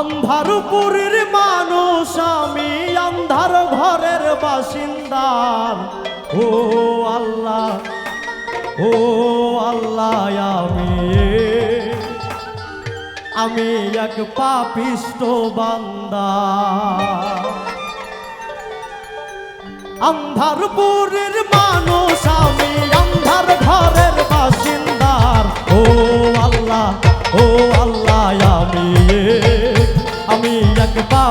আন্ধারপুরীর মানুষ, আমি আন্ধার ঘরের বাসিন্দার ও আল্লাহ ও আল্লাহ, আমি আমি এক পাপিষ্ট বান্দা। আন্ধারপুরের মানুষ, আমি আন্ধার ঘরের বাসিন্দার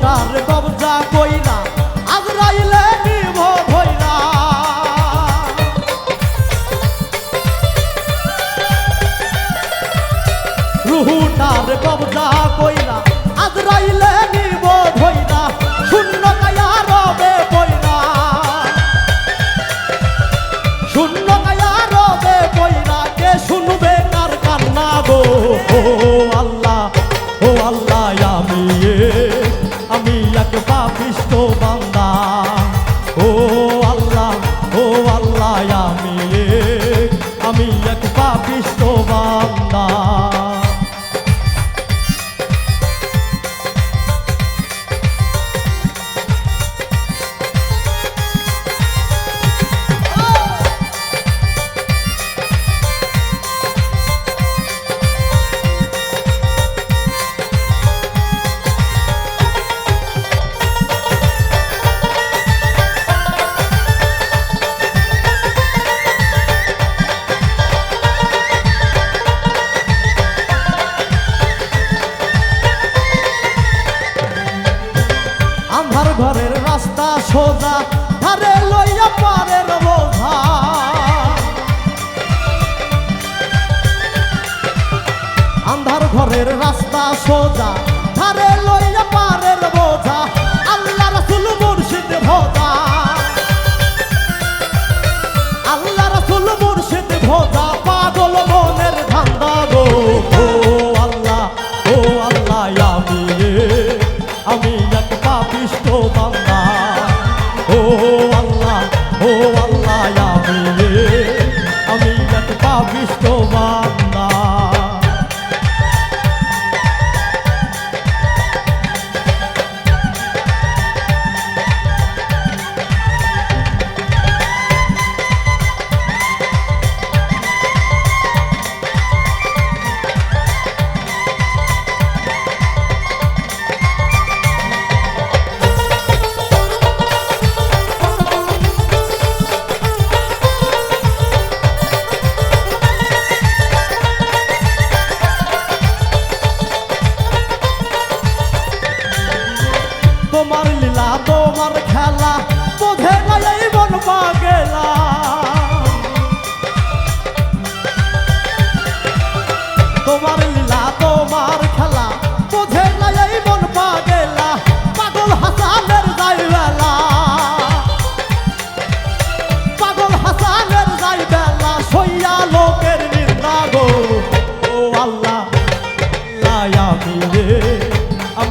রুহুটার কবজা কইরা আজরাইলে নিভ ভইরা। রুহুটার কবজা কইরা আজরাইলে নিভ আমি রাস্তা সোজা, ধারে লইয়া পারের বোঝা। আন্ধার ঘরের রাস্তা সোজা, ধারে লইয়া পারের বোঝা। আল্লাহ রাসুল মুর্শিদ ভোজা। আল্লাহ রাসুল মুর্শিদ ভোজা, পাগল মনের ধান্দা গো। ও আল্লাহ ও আল্লাহ তোমার লীলা তোমার খেলা বোধে নাই বনবা মন